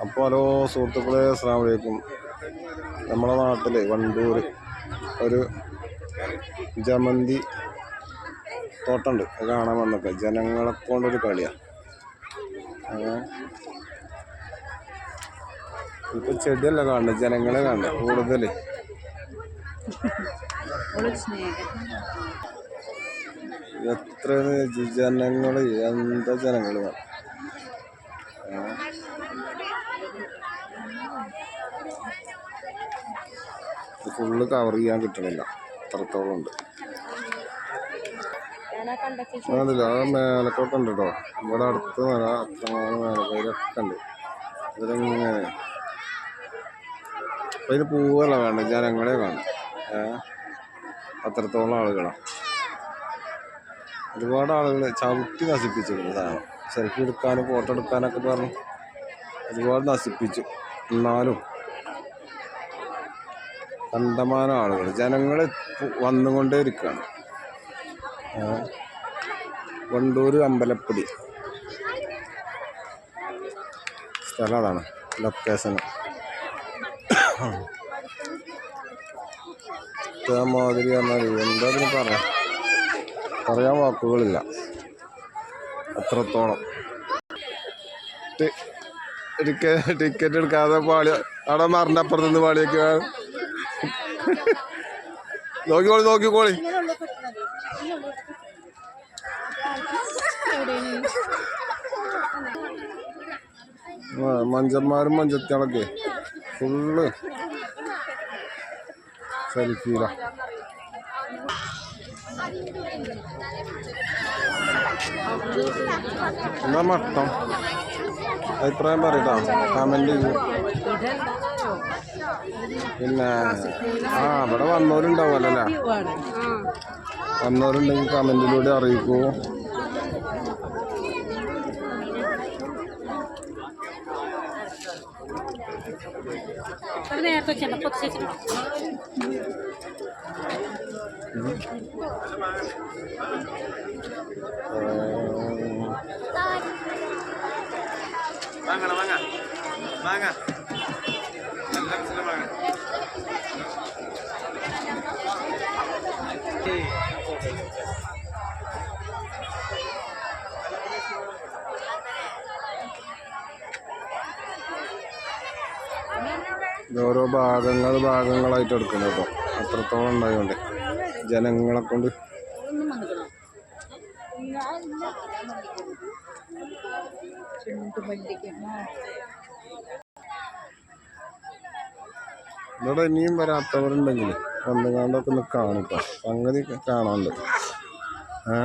അപ്പോൾ ഹലോ സുഹൃത്തുക്കളെ അസ്സാം വലൈക്കും നമ്മുടെ നാട്ടിൽ വണ്ടൂർ ഒരു ജമന്തി തോട്ടമുണ്ട് അത് കാണാൻ വന്നൊക്കെ. ജനങ്ങളെ കൊണ്ടൊരു കളിയാണ് ഇപ്പൊ ചെടിയല്ല കാണുന്നത്? ജനങ്ങളെ കാണുന്നത് കൂടുതൽ എത്ര ജനങ്ങൾ എന്താ ജനങ്ങൾ ഫുള്ള് കവർ ചെയ്യാൻ കിട്ടണില്ല. അത്രത്തോളം ഉണ്ട്. അതില്ല ആ മേലക്കൊക്കെ ഉണ്ട് കേട്ടോ ഇവിടെ അടുത്ത് നല്ല അത്രമാനം മേലക്കയിലൊക്കെ ഉണ്ട്. ഇതിലെങ്ങനെ അപ്പൊ ഇതിന് പൂവല്ല വേണ്ട ജനങ്ങളെ കാണും അത്രത്തോളം ആളുകളാണ് ഒരുപാട് ആളുകൾ ചവിട്ടി നശിപ്പിച്ചിരുന്നു സാധനം. സെൽഫി എടുക്കാനും ഫോട്ടോ എടുക്കാനൊക്കെ പറഞ്ഞു. ഒരുപാട് നശിപ്പിച്ചു. എന്നാലും കണ്ടമാനം ആളുകൾ. ജനങ്ങൾ വന്നുകൊണ്ടേ ഇരിക്കുകയാണ് വണ്ടൂർ അമ്പലപ്പടി. സ്ഥലം അതാണ് ലൊക്കേഷൻ മാതിരി എന്താ ഇതിന് പറയാം? പറയാൻ വാക്കുകളില്ല. അത്രത്തോളം. ടി- ടിക്ക- ടിക്കറ്റ് എടുക്കാതെ പാളി അവിടെ മറിന്റെ അപ്പുറത്തുനിന്ന് പാളിയൊക്കെ നോക്കിക്കോളി നോക്കിക്കോളി. മഞ്ചന്മാരും മഞ്ചത്തികളൊക്കെ ഫുള്ള് സെൽഫീല എന്നാ മട്ടം? അഭിപ്രായം പറയട്ടോ. കമന്റ് ചെയ്യൂ. പിന്നെ ആ ഇവിടെ വന്നവരുണ്ടാവുമല്ലോ അല്ലേ? വന്നവരുണ്ടെങ്കിൽ കമന്റിലൂടെ അറിയിക്കൂ. നേരത്തെ വാങ്ങണം വാങ്ങാം. വാങ്ങാം നല്ല സ്ഥലം വാങ്ങാം ഇത് ഓരോ ഭാഗങ്ങൾ ഭാഗങ്ങളായിട്ട് എടുക്കണം കേട്ടോ. അത്രത്തോളം ഉണ്ടായതുകൊണ്ട് ജനങ്ങളെ കൊണ്ട്. ഇനിയും വരാത്തവരുണ്ടെങ്കിൽ വന്നുകാണ്ടൊക്കെ ഒന്ന് കാണിട്ടോ സംഗതി കാണാണ്ട് ഏ?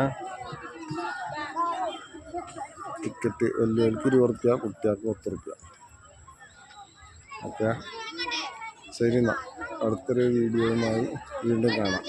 ടിക്കറ്റ് വലിയവർക്ക് ഇരുപത് റുപ്യ കുട്ടികൾക്ക് പത്ത് റുപ്യ ഓക്കെ? ശരി എന്നാൽ അടുത്തൊരു വീഡിയോയുമായി വീണ്ടും കാണാം.